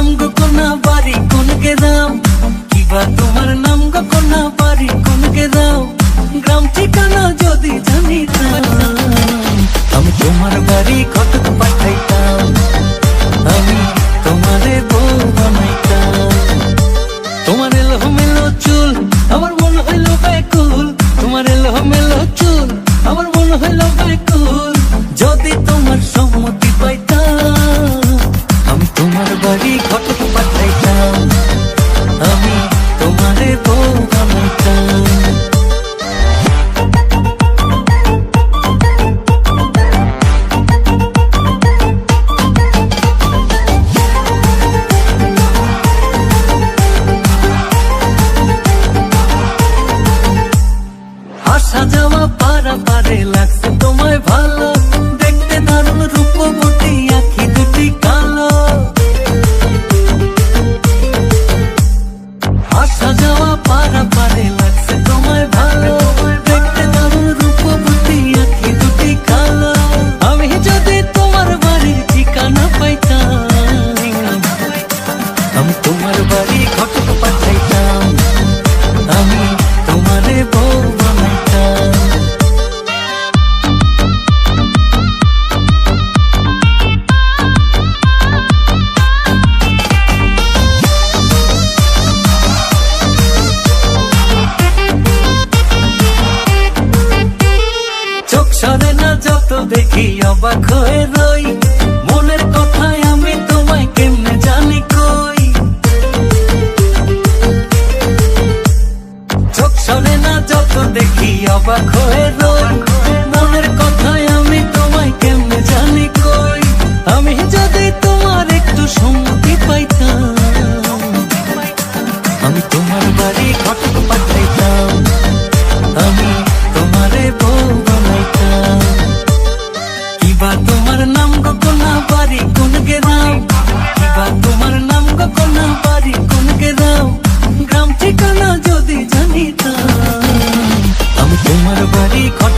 নাম গো কোনা বাড়ি কোনকে দাও? কিবা তোমার নাম গো কোনা বাড়ি কোনকে দাও? গ্রাম ঠিকানা যদি জানিতাম। আমি তোমার বাড়ি কত পাঠাইতাম পারা লাগছে তোমায় ভালো। দেখতে দারুণ রূপবতী, আখি দুটি কালো। আসা যাওয়া পারা পারে লাগছে তোমায় ভালো। দেখতে দারুণ রূপবতী, আখি দুটি কালো। আমি যদি তোমার বাড়ির ঠিকানা পাইতাম, আমি তোমার বাড়ি ঘটক পাঠাইতাম। আমি তোমারে বউ সরে না যত দেখি অবাক হয়ে রই। আমি তোমার বাড়ি ঘর